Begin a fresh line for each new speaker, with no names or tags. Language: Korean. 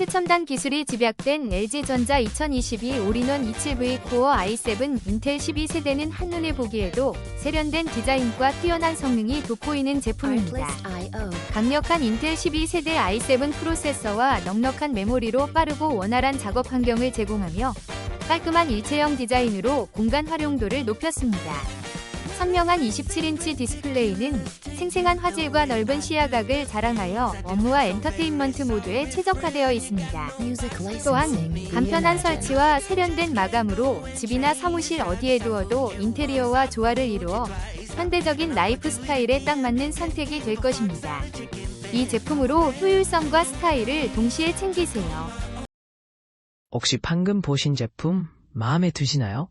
최첨단 기술이 집약된 LG전자 2022 올인원 27V 코어 i7 인텔 12세대는 한눈에 보기에도 세련된 디자인과 뛰어난 성능이 돋보이는 제품입니다. 강력한 인텔 12세대 i7 프로세서와 넉넉한 메모리로 빠르고 원활한 작업 환경을 제공하며 깔끔한 일체형 디자인으로 공간 활용도를 높였습니다. 선명한 27인치 디스플레이는 생생한 화질과 넓은 시야각을 자랑하여 업무와 엔터테인먼트 모두에 최적화되어 있습니다. 또한. 간편한 설치와 세련된 마감으로 집이나 사무실 어디에 두어도 인테리어와 조화를 이루어 현대적인 라이프 스타일에 딱 맞는 선택이 될 것입니다. 이 제품으로 효율성과 스타일을 동시에 챙기세요.
혹시 방금 보신 제품 마음에 드시나요?